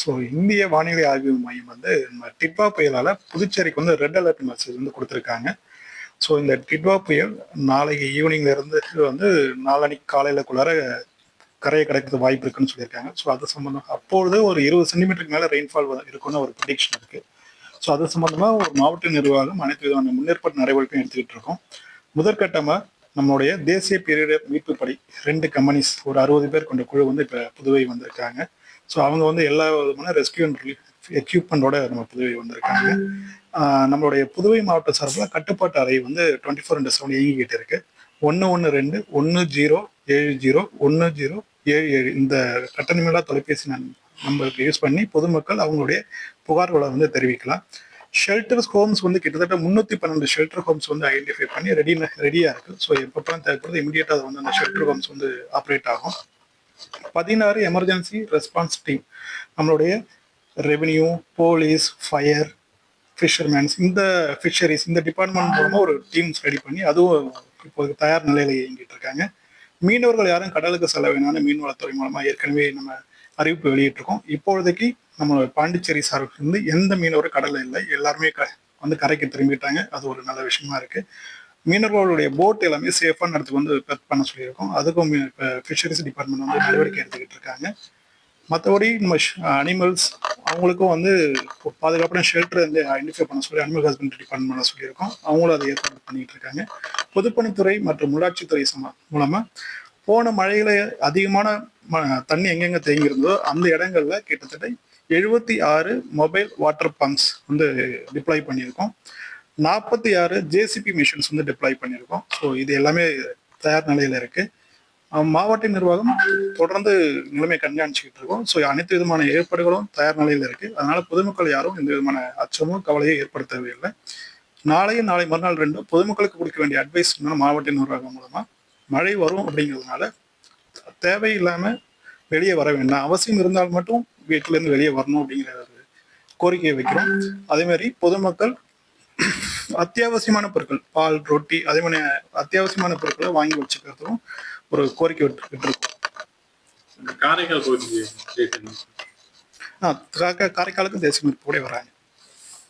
So இந்திய வானிலை ஆய்வு மையம் வந்து நம்ம டிட்வா புயலால் புதுச்சேரிக்கு வந்து ரெட் அலர்ட் மெசேஜ் வந்து கொடுத்துருக்காங்க. ஸோ இந்த டிட்வா புயல் நாளைக்கு ஈவினிங்ல இருந்து வந்து நாளன்னைக்கு காலையிலக்குள்ளார கரையை கிடைக்கிறது வாய்ப்பு இருக்குன்னு சொல்லியிருக்காங்க. ஸோ அது சம்மந்தமாக அப்பொழுது ஒரு இருபது சென்டிமீட்டருக்கு மேலே ரெயின்ஃபால் இருக்குன்னு ஒரு ப்ரிடிக்ஷன் இருக்குது ஸோ அது சம்மந்தமாக ஒரு மாவட்ட நிர்வாகம் அனைத்து விதமான முன்னேற்பாடு நடவடிக்கையும் எடுத்துக்கிட்டு இருக்கோம். முதற்கட்டமாக நம்மளுடைய தேசிய பேரிடர் மீட்பு படை ரெண்டு கம்பெனிஸ் ஒரு அறுபது பேர் கொண்ட குழு வந்து இப்போ புதுவை வந்திருக்காங்க. ஸோ அவங்க வந்து எல்லா விதமான ரெஸ்கியூ அண்ட் ரிலீஃப் எக்யூப்மெண்ட்டோட நம்ம புதுவை வந்திருக்காங்க. நம்மளுடைய புதுவை மாவட்ட சார்பில் கட்டுப்பாட்டு அறை வந்து டுவெண்ட்டி ஃபோர் இன்ட்டு செவன் இயங்கிக்கிட்டு இருக்கு. ஒன்று ஒன்று ரெண்டு ஒன்று ஜீரோ ஏழு ஜீரோ ஒன்று ஜீரோ ஏழு ஏழு. இந்த கட்டணமில்லா தொலைபேசி நம்பருக்கு யூஸ் பண்ணி பொதுமக்கள் அவங்களுடைய புகார்களை வந்து தெரிவிக்கலாம். ஷெல்டர்ஸ் ஹோம்ஸ் வந்து கிட்டத்தட்ட முந்நூற்றி பன்னெண்டு ஷெல்டர் ஹோம்ஸ் வந்து ஐடென்டிஃபை பண்ணி ரெடி ரெடியாக இருக்குது ஸோ எப்பப்பெல்லாம் தேவைப்படுது இமீடியட்டாக அது வந்து அந்த ஷெல்டர் ஹோம்ஸ் வந்து ஆப்ரேட் ஆகும். பதினாறு எமர்ஜென்சி ரெஸ்பான்ஸ் டீம் நம்மளுடைய ரெவென்யூ போலீஸ் ஃபயர் ஃபிஷர்மேன்ஸ் இந்த ஃபிஷரிஸ் இந்த டிபார்ட்மெண்ட் மூலமாக ஒரு டீம்ஸ் ரெடி பண்ணி அதுவும் இப்போ தயார் நிலையில் இயங்கிட்டு இருக்காங்க. மீனவர்கள் யாரும் கடலுக்கு செல்ல வேணாம்னு மீன்வளத்துறை மூலமாக ஏற்கனவே நம்ம அறிவிப்பு வெளியிட்டிருக்கோம். இப்பொழுதைக்கு நம்ம பாண்டிச்சேரி சார்பில் இருந்து எந்த மீனவரும் கடலில் இல்லை எல்லாருமே க வந்து கரைக்கு திரும்பிட்டாங்க. அது ஒரு நல்ல விஷயமா இருக்கு. மீனவர்களுடைய போட் எல்லாமே சேஃபான இடத்துக்கு வந்து பெர்த் பண்ண சொல்லியிருக்கோம். அதுக்கும் இப்போ ஃபிஷரிஸ் டிபார்ட்மெண்ட் வந்து நடவடிக்கை எடுத்துக்கிட்டு இருக்காங்க. மற்றபடி நம்ம அனிமல்ஸ் அவங்களுக்கும் வந்து இப்போ பாதுகாப்பான ஷெல்டர் வந்து ஐடென்டிஃபை பண்ண சொல்லி அனிமல் ஹஸ்பண்டரி டிபார்ட்மெண்ட் சொல்லியிருக்கோம். அவங்களும் அதை ஏற்பாடு பண்ணிட்டு இருக்காங்க. பொதுப்பணித்துறை மற்றும் உள்ளாட்சித்துறை மூலமா போன மழையில அதிகமான ம- தண்ணி எங்கெங்க தேங்கி இருந்ததோ அந்த இடங்கள்ல கிட்டத்தட்ட எழுபத்தி ஆறு மொபைல் வாட்டர் பம்ப்ஸ் வந்து டிப்ளாய் பண்ணியிருக்கோம். நாற்பத்தி ஆறு ஜேசிபி மிஷின்ஸ் வந்து டிப்ளாய் பண்ணியிருக்கோம். ஸோ இது எல்லாமே தயார் நிலையில் இருக்குது மாவட்ட நிர்வாகம் தொடர்ந்து நிலைமை கண்காணிச்சுக்கிட்டு இருக்கோம். ஸோ அனைத்து விதமான ஏற்பாடுகளும் தயார் நிலையில் இருக்கு. அதனால பொதுமக்கள் யாரும் எந்த விதமான அச்சமும் கவலையை ஏற்படுத்த தேவையில்லை நாளையும் நாளை மறுநாள் ரெண்டும் பொதுமக்களுக்கு கொடுக்க வேண்டிய அட்வைஸ் மாவட்ட நிர்வாகம் மூலமா மழை வரும் அப்படிங்கிறதுனால தேவையில்லாம வெளியே வர வேண்டாம் அவசியம் இருந்தால் மட்டும் வீட்டுல இருந்து வெளியே வரணும் அப்படிங்கிற ஒரு கோரிக்கையை வைக்கிறோம். அதே மாதிரி பொதுமக்கள் அத்தியாவசியமான பொருட்கள் பால் ரொட்டி அதே மாதிரி அத்தியாவசியமான பொருட்களை வாங்கி வச்சுக்கிறதுக்கும் ஒரு கோரிக்கை இந்த காரைக்கால் பகுதிக்கு கேட்கணும் ஆ, கா- காரைக்காலுக்கு தேசிய மீட்பு கூட வராங்க.